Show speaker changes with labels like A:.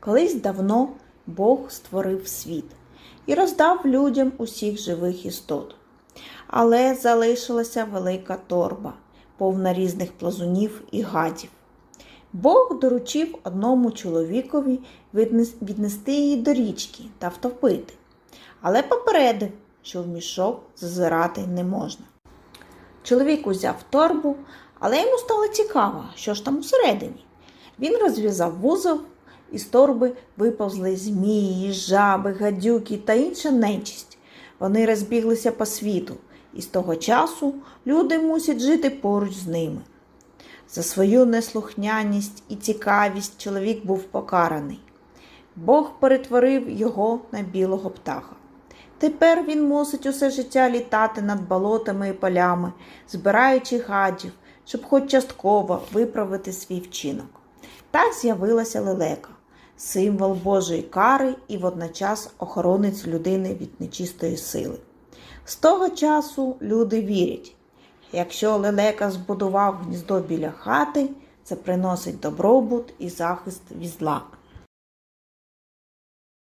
A: Колись давно Бог створив світ і роздав людям усіх живих істот. Але залишилася велика торба, повна різних плазунів і гадів. Бог доручив одному чоловікові віднести її до річки та втопити, але попередив, що в мішок зазирати не можна. Чоловік узяв торбу, але йому стало цікаво, що ж там усередині. Він розв'язав вузол, із торби виповзли змії, жаби, гадюки та інша нечисть. Вони розбіглися по світу, і з того часу люди мусять жити поруч з ними. За свою неслухняність і цікавість чоловік був покараний. Бог перетворив його на білого птаха. Тепер він мусить усе життя літати над болотами і полями, збираючи гадів, щоб хоч частково виправити свій вчинок. Так з'явилася лелека, символ Божої кари і водночас охоронець людини від нечистої сили. З того часу люди вірять, якщо лелека збудував гніздо біля хати, це приносить добробут і захист від зла.